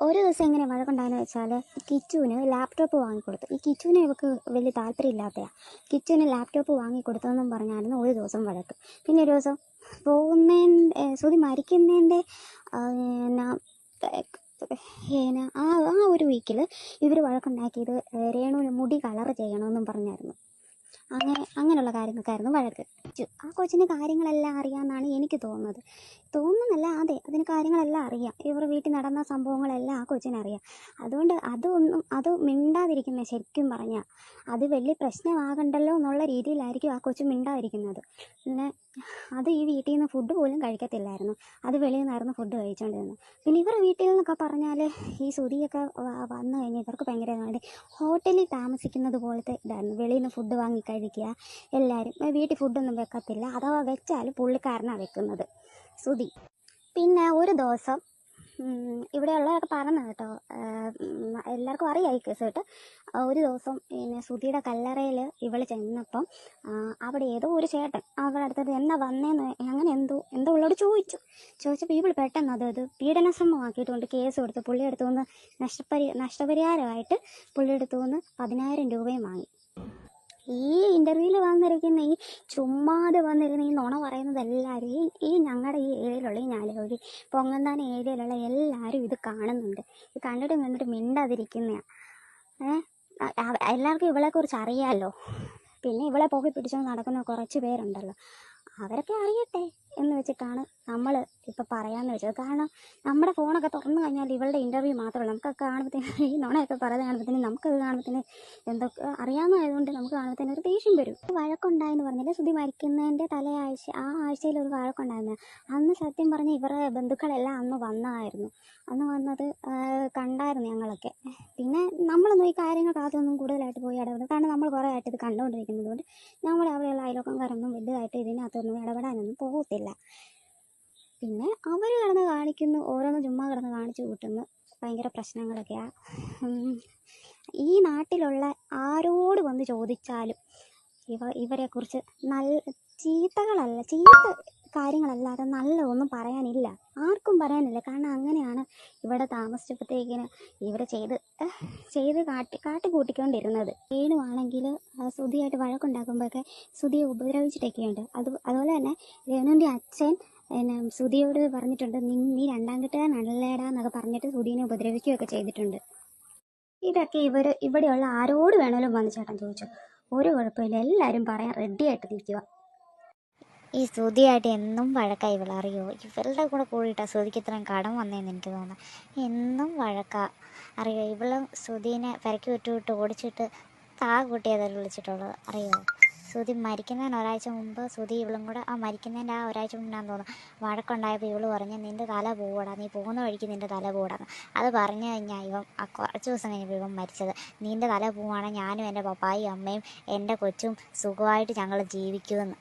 ഒരു ദിവസം എങ്ങനെ വഴക്കുണ്ടായെന്ന് വെച്ചാൽ കിച്ചുവിന് ലാപ്ടോപ്പ് വാങ്ങിക്കൊടുത്തു. ഈ കിച്ചുവിനെ ഇവക്ക് വലിയ താല്പര്യമില്ലാത്തതാണ് കിച്ചുവിന് ലാപ്ടോപ്പ് വാങ്ങിക്കൊടുത്തതെന്നും പറഞ്ഞായിരുന്നു ഒരു ദിവസം വഴക്ക്. പിന്നെ ഒരു ദിവസം പോകുന്നതിന്റെ സുതി മരിക്കുന്നതിന്റെ ആ ഒരു വീക്കിൽ ഇവർ വഴക്കുണ്ടാക്കിയത് രേണുവിന് മുടി കളർ ചെയ്യണമെന്നും പറഞ്ഞായിരുന്നു. അങ്ങനെ അങ്ങനെയുള്ള കാര്യങ്ങൾക്കായിരുന്നു വഴക്ക്. ആ കൊച്ചിന് കാര്യങ്ങളെല്ലാം അറിയാമെന്നാണ് എനിക്ക് തോന്നുന്നത്. തോന്നുന്നല്ല അതെ അതിന് കാര്യങ്ങളെല്ലാം അറിയാം. ഇവർ വീട്ടിൽ നടന്ന സംഭവങ്ങളെല്ലാം ആ കൊച്ചിനറിയാം. അതുകൊണ്ട് അതൊന്നും അത് മിണ്ടാതിരിക്കുന്നത് ശരിക്കും പറഞ്ഞാൽ അത് വലിയ പ്രശ്നമാകണ്ടല്ലോ എന്നുള്ള രീതിയിലായിരിക്കും ആ കൊച്ചു മിണ്ടാതിരിക്കുന്നത്. പിന്നെ അത് ഈ വീട്ടിൽ നിന്ന് ഫുഡ് പോലും കഴിക്കത്തില്ലായിരുന്നു. അത് വെളിയിൽ നിന്നായിരുന്നു ഫുഡ് കഴിച്ചുകൊണ്ടിരുന്നത് പിന്നെ ഇവരുടെ വീട്ടിൽ നിന്നൊക്കെ പറഞ്ഞാൽ ഈ സുതിയൊക്കെ വന്നു കഴിഞ്ഞാൽ ഇവർക്ക് ഭയങ്കര ഹോട്ടലിൽ താമസിക്കുന്നത് പോലത്തെ ഇതായിരുന്നു. വെളിയിൽ നിന്ന് ഫുഡ് വാങ്ങി കഴിക്കുക. എല്ലാവരും വീട്ടിൽ ഫുഡൊന്നും വെക്കത്തില്ല. അഥവാ വെച്ചാൽ പുള്ളിക്കാരനാണ് വെക്കുന്നത്. സുതി പിന്നെ ഒരു ദിവസം ഇവിടെ ഇവിടെയുള്ളവരൊക്കെ പറഞ്ഞു കേട്ടോ എല്ലാവർക്കും അറിയാം ഈ കേസ് കേട്ട്. ഒരു ദിവസം പിന്നെ സുധിയുടെ കല്ലറയിൽ ഇവൾ ചെന്നപ്പം അവിടെ ഏതോ ഒരു ചേട്ടൻ അവളുടെ അടുത്തത് എന്നാ വന്നേന്ന് അങ്ങനെ എന്തോ എന്തോ ഉള്ളോട് ചോദിച്ചു. ചോദിച്ചപ്പോൾ ഇവൾ പെട്ടെന്ന് അത് ഇത് പീഡനശ്രമമാക്കിയിട്ടുണ്ട് കേസ് കൊടുത്ത് പുള്ളിയെടുത്തു നിന്ന് നഷ്ടപരി നഷ്ടപരിഹാരമായിട്ട് പുള്ളിയെടുത്തു നിന്ന് പതിനായിരം രൂപയും വാങ്ങി. ഈ ഇന്റർവ്യൂവിൽ വന്നിരിക്കുന്ന ഈ ചുമ്മാതെ വന്നിരുന്ന ഈ നുണ പറയുന്നത് എല്ലാവരും ഈ ഈ ഞങ്ങളുടെ ഈ ഏരിയയിലുള്ള ഈ ഞാലുവഴി പൊങ്ങന്താന ഏരിയയിലുള്ള എല്ലാവരും ഇത് കാണുന്നുണ്ട്. ഇത് കണ്ടിട്ട് നിന്നിട്ട് മിണ്ടാതിരിക്കുന്നതാണ് ഏഹ് എല്ലാവർക്കും ഇവളെക്കുറിച്ച് അറിയാമല്ലോ പിന്നെ ഇവളെ പോക്കി പിടിച്ചോണ്ട് നടക്കുന്ന കുറച്ച് പേരുണ്ടല്ലോ. അവരൊക്കെ അറിയട്ടെ. എന്ന് വെച്ചിട്ടാണ് നമ്മൾ ഇപ്പം പറയാമെന്ന് വെച്ചത്. കാരണം നമ്മുടെ ഫോണൊക്കെ തുറന്നു കഴിഞ്ഞാൽ ഇവളുടെ ഇന്റർവ്യൂ മാത്രമല്ല നമുക്കൊക്കെ കാണുമ്പോഴത്തേന് ഈ നുണയൊക്കെ പറയുന്നത് കാണുമ്പോഴത്തേന് നമുക്കത് കാണുമ്പോഴത്തേന് എന്തൊക്കെ അറിയാവുന്നതായതുകൊണ്ട് നമുക്ക് കാണുമ്പോഴത്തേന് ഒരു ദേഷ്യം വരും. വഴക്കുണ്ടായെന്ന് പറഞ്ഞാൽ ശ്രുതി മരിക്കുന്നതിന്റെ തലയാഴ്ച ആ ആഴ്ചയിൽ ഒരു വഴക്കുണ്ടായിരുന്നു. അന്ന് സത്യം പറഞ്ഞ ഇവരുടെ ബന്ധുക്കളെല്ലാം അന്ന് വന്നായിരുന്നു. അന്ന് വന്നത് കണ്ടായിരുന്നു ഞങ്ങളൊക്കെ. പിന്നെ നമ്മളൊന്നും ഈ കാര്യങ്ങൾക്ക് അതൊന്നും കൂടുതലായിട്ട് പോയി ഇടപെടും കാരണം നമ്മൾ കുറേ ആയിട്ട് ഇത് കണ്ടുകൊണ്ടിരിക്കുന്നത് കൊണ്ട് നമ്മൾ അവിടെയുള്ള അയൽവക്കംകാരൊന്നും വലുതായിട്ട് ഇതിനകത്തൊന്നും ഇടപെടാനൊന്നും പോകത്തില്ല പിന്നെ അവർ കിടന്ന് കാണിക്കുന്നു ഓരോന്ന് ചുമ്മാ കിടന്ന് കാണിച്ചു കൂട്ടുന്നു. ഭയങ്കര പ്രശ്നങ്ങളൊക്കെയാണ് ഈ നാട്ടിലുള്ള ആരോട് വന്ന് ചോദിച്ചാലും ഇവ ഇവരെക്കുറിച്ച് നല്ല ചീത്തകളല്ല ചീത്ത കാര്യങ്ങളല്ലാതെ നല്ല ഒന്നും പറയാനില്ല. ആർക്കും പറയാനില്ല. കാരണം അങ്ങനെയാണ് ഇവിടെ താമസിച്ചപ്പോഴത്തേക്കിന് ഇവർ ചെയ്ത് ചെയ്ത് കാട്ടി കാട്ടി കൂട്ടിക്കൊണ്ടിരുന്നത് രേണുവാണെങ്കിൽ സുധിയായിട്ട് വഴക്കുണ്ടാക്കുമ്പോഴൊക്കെ സുധിയെ ഉപദ്രവിച്ചിട്ടൊക്കെയുണ്ട്. അത് അതുപോലെ തന്നെ രേണുവിന്റെ അച്ഛൻ പിന്നെ സുധിയോട് പറഞ്ഞിട്ടുണ്ട് നീ നീ രണ്ടാം കെട്ടുകാരനല്ലേടാ എന്നൊക്കെ പറഞ്ഞിട്ട് സുധീനെ ഉപദ്രവിക്കുകയൊക്കെ ചെയ്തിട്ടുണ്ട്. ഇതൊക്കെ ഇവർ ഇവിടെയുള്ള ആരോട് വേണമെങ്കിലും വന്ന് ചേട്ടൻ ചോദിച്ചു. ഒരു കുഴപ്പമില്ല. എല്ലാവരും പറയാൻ റെഡിയായിട്ട് നിൽക്കുക. ഈ ശ്രുതിയായിട്ട് എന്നും വഴക്കായി ഇവളറിയോ ഇവളുടെ കൂടെ കൂടിയിട്ടാ ശ്രുതിക്ക് ഇത്രയും കടം വന്നതെന്ന് എനിക്ക് തോന്നുന്നു. എന്നും വഴക്കാ. അറിയോ? ഇവളും ശ്രുതിനെ പെരക്കി വിട്ട് വിട്ട് ഓടിച്ചിട്ട് താ കൂട്ടിയതല്ല വിളിച്ചിട്ടുള്ളത് അറിയോ? ശ്രുതി മരിക്കുന്നതിന് ഒരാഴ്ച മുമ്പ് ശ്രുതി ഇവളും കൂടെ ആ മരിക്കുന്നതിന്റെ ആ ഒരാഴ്ച മുന്നാന്ന് തോന്നുന്നു. വഴക്കുണ്ടായപ്പോൾ ഇവൾ പറഞ്ഞ് നിന്റെ തല പോവടാ നീ പോകുന്ന വഴിക്ക് നിന്റെ തല പോടാന്ന് അത് പറഞ്ഞു കഴിഞ്ഞാൽ ഇവൻ ആ കുറച്ച് ദിവസം കഴിഞ്ഞപ്പോൾ ഇവൻ മരിച്ചത്. നിന്റെ തല പോവാണെങ്കിൽ ഞാനും എന്റെ പപ്പായും അമ്മയും എന്റെ കൊച്ചും സുഖമായിട്ട് ഞങ്ങൾ ജീവിക്കുമെന്ന്.